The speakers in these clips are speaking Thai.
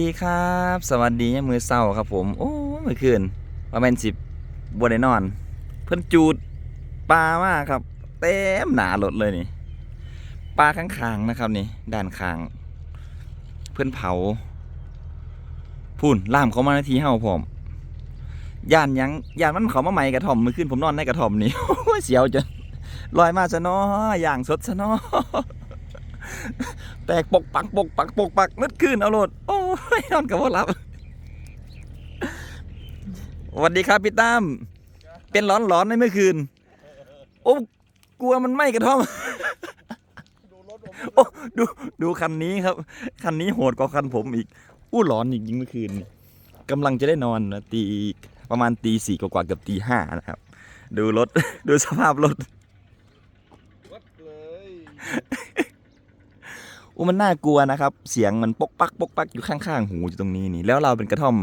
ดีครับ สวัสดีมมือเศร้าครับผม โอ้เมื่อคืนประมาณสิบบวได้นอน เพิ่อนจูดปลามากครับ เต็มหนารถเลยนี่ปลาข้างๆนะครับนี่ด้านข้าง เพื่อนเผาพูนล่ามเขามานาทีเฮาผมย่านยังย่านมันเขามาใหม่กระถ่อมเมื่อคืนผมนอนในกระถ่อมนี่โอ้เสียวจนลอยมาซะเนาะอย่างสดซะเนาะแตกปกปักปกปักปกปักนึดขึ้นเอาโลดโอ้ ยนอนกับว่ารับสวัสดีครับพี่ตั้มเป็นร้อนร้อนๆในเมื่อคืน โอ้กลัวมันไหม้กระท่อมโอ้ดูดูคันนี้ครับ คันนี้โหดกว่าคันผมอีกอู้ร้อนจริงๆเมื่อคืนนี่กำลังจะได้นอนนะตีประมาณตีสี่กว่าๆเกือบตีห้านะครับ ดูรถ ดูสภาพรถวัดเลย อู้มันน่ากลัวนะครับ เสียงมันปกปักปกปักอยู่ข้างๆหูอยู่ตรงนี้นี่ แล้วเราเป็นกระท่อม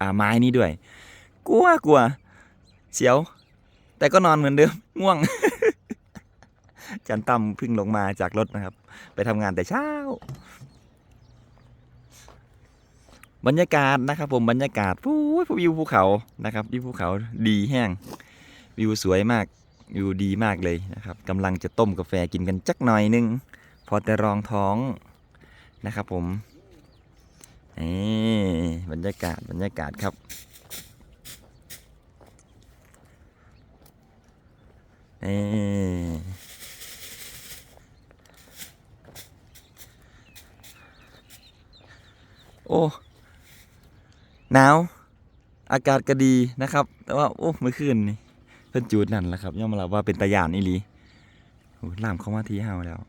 อ่าไม้นี่ด้วย กลัวกลัว เสียว แต่ก็นอนเหมือนเดิมง่วง จันตั้มพิ่งลงมาจากรถนะครับ ไปทำงานแต่เช้า บรรยากาศนะครับ ผมบรรยากาศฟูวิวภูเขานะครับวิวภูเขาดีแห้ง วิวสวยมากวิวดีมากเลยนะครับกำลังจะต้มกาแฟกินกันจักหน่อยนึง พอแต่รองท้องนะครับผมนี่บรรยากาศบรรยากาศครับนี่โอ้หนาวอากาศก็ดีนะครับ แต่ว่าโอ้เมื่อคืนนี่เพิ่นจูดนั่นแหละครับย่อมมาเล่าว่าเป็นตะยานอีหลีโอ้ล่ามเข้ามาที่เฮาแล้ว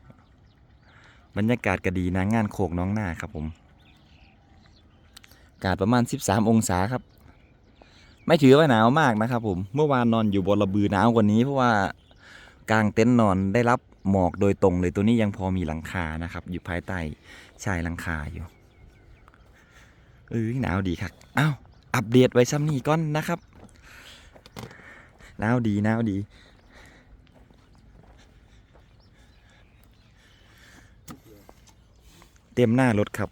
บรรยากาศก็ดีนะงานโคกน้องหน้าครับผมกาศประมาณ 13 องศาครับ ไม่ถือว่าหนาวมากนะครับผมเมื่อวานนอนอยู่บนระบือหนาวกว่านี้เพราะว่ากลางเต็นท์นอนได้รับหมอกโดยตรงเลยตัวนี้ยังพอมีหลังคานะครับ อยู่ภายใต้ชายหลังคาอยู่เอ้ยหนาวดีครับอ้าวอัปเดตไว้ซ้ำนี่ก่อนนะครับหนาวดีหนาวดี เต็มหน้ารถครับ